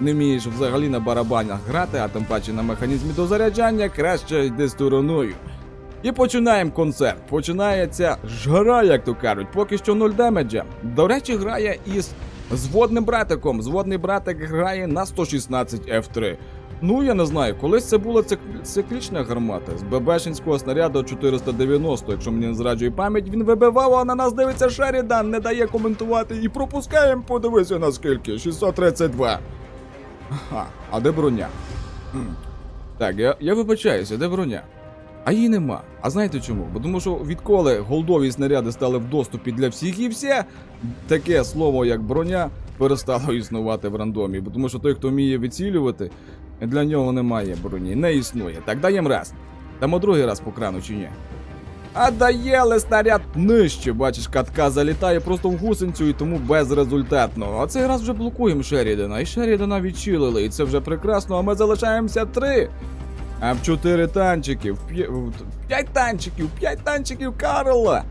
не вмієш взагалі на барабанах грати, а тим паче на механізмі дозаряджання, краще йди стороною. І починаємо концерт. Починається ж гра, як то кажуть, поки що 0 демеджа. До речі, грає із зводним братиком. Зводний братик грає на 116 F3. Ну, я не знаю, колись це була циклічна гармата з ББшинського снаряду 490, якщо мені не зраджує пам'ять, він вибивав, а на нас дивиться Шерідан, не дає коментувати і пропускаємо, подивися наскільки, 632. Ага, а де броня? Так, я, я вибачаюся, де броня? А її нема. А знаєте чому? Бо тому що відколи голдові снаряди стали в доступі для всіх і все, таке слово, як броня, перестало існувати в рандомі. Бо тому що той, хто вміє відцілювати, для нього немає броні, не існує. Так даємо раз. Дамо другий раз по крану чи ні? А даєли снаряд нижче, бачиш, катка залітає просто в гусеницю і тому безрезультатно. А цей раз вже блокуємо Шерідена. і Шерідена відчилили, і це вже прекрасно, а ми залишаємося три. А в чотири танчики, в п'ять танчиків, п'ять танчиків Карла.